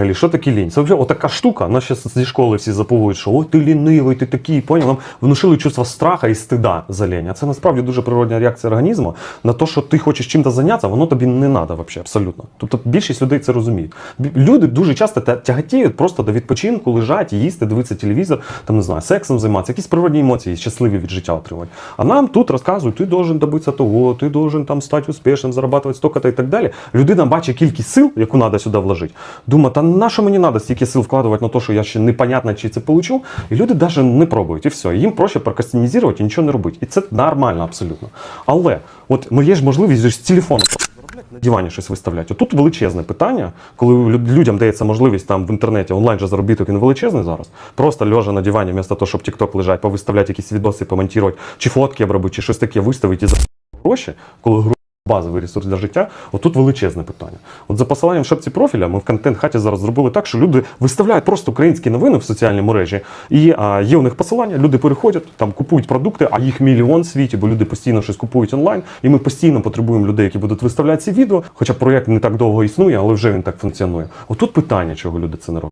Взагалі, Що таке лінь? Це вже отака штука, нас ще зі школи всі запугують, що ой, ти лінивий, ти такий, поняв? Нам внушили чувство страха і стида за лінь. А це насправді дуже природня реакція організму на те, що ти хочеш чим-то зайнятися, воно тобі не треба взагалі, абсолютно. Тобто більшість людей це розуміють. Люди дуже часто тя- тяготіють просто до відпочинку, лежать, їсти, дивитися телевізор, там не знаю, сексом займатися, якісь природні емоції, щасливі від життя отримувати. А нам тут розказують, ти должен добитися того, ти должен там стати успішним, зарабатувати столько-то і так далі. Людина бачить кількість сил, яку треба сюди вложити. Думає, та на що мені треба стільки сил вкладувати на те, що я ще непонятно, чи це получу. І люди навіть не пробують, і все. Їм проще прокастинізувати і нічого не робити. І це нормально абсолютно. Але от ну, є ж можливість з телефону на дивані щось виставляти. Тут величезне питання, коли людям дається можливість там в інтернеті онлайн же заробіток він величезний зараз. Просто лежа на дивані, вместо того, щоб TikTok лежать, повиставляти якісь відоси, помонтувати, чи фотки обробити, чи щось таке виставити і за гроші, коли базовий ресурс для життя, отут величезне питання. От за посиланням в шапці профіля ми в контент хаті зараз зробили так, що люди виставляють просто українські новини в соціальній мережі, і а, є у них посилання, люди переходять, там купують продукти, а їх мільйон в світі, бо люди постійно щось купують онлайн, і ми постійно потребуємо людей, які будуть виставляти ці відео. Хоча проєкт не так довго існує, але вже він так функціонує. Отут питання, чого люди це не роблять.